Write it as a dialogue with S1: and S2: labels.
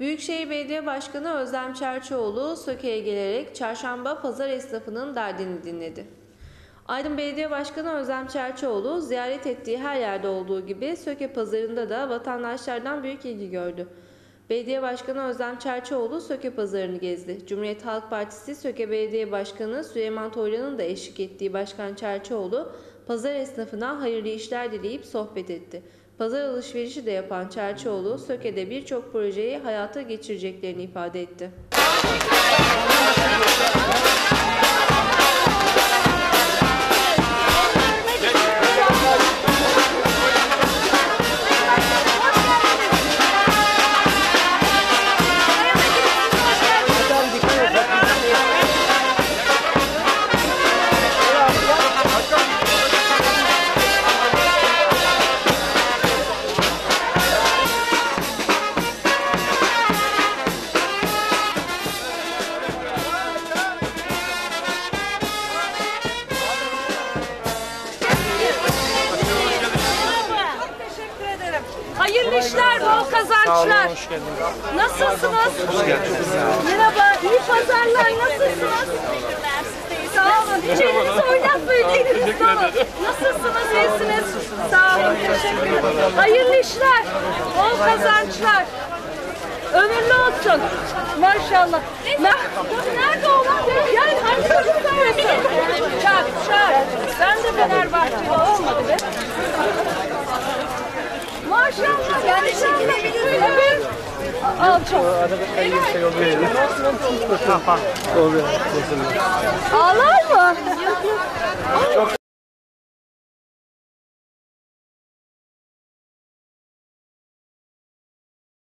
S1: Büyükşehir Belediye Başkanı Özlem Çerçioğlu Söke'ye gelerek çarşamba pazar esnafının derdini dinledi. Aydın Belediye Başkanı Özlem Çerçioğlu ziyaret ettiği her yerde olduğu gibi Söke pazarında da vatandaşlardan büyük ilgi gördü. Belediye Başkanı Özlem Çerçioğlu Söke pazarını gezdi. Cumhuriyet Halk Partisi Söke Belediye Başkanı Süleyman Toylan'ın da eşlik ettiği Başkan Çerçioğlu pazar esnafına hayırlı işler dileyip sohbet etti. Pazar alışverişi de yapan Çerçioğlu, Söke'de birçok projeyi hayata geçireceklerini ifade etti.
S2: Hayırlı işler, bol kazançlar. Nasılsınız? Merhaba, iyi pazarlar. Nasılsınız? Sağ olun. Hiç elinizi oynatmayın, eliniz dolu. Nasılsınız, iyisiniz? Sağ olun, teşekkür ederim. Hayırlı işler, bol kazançlar. Ömürlü olsun. Maşallah. Ne? Nerede Ağlar mı? Çok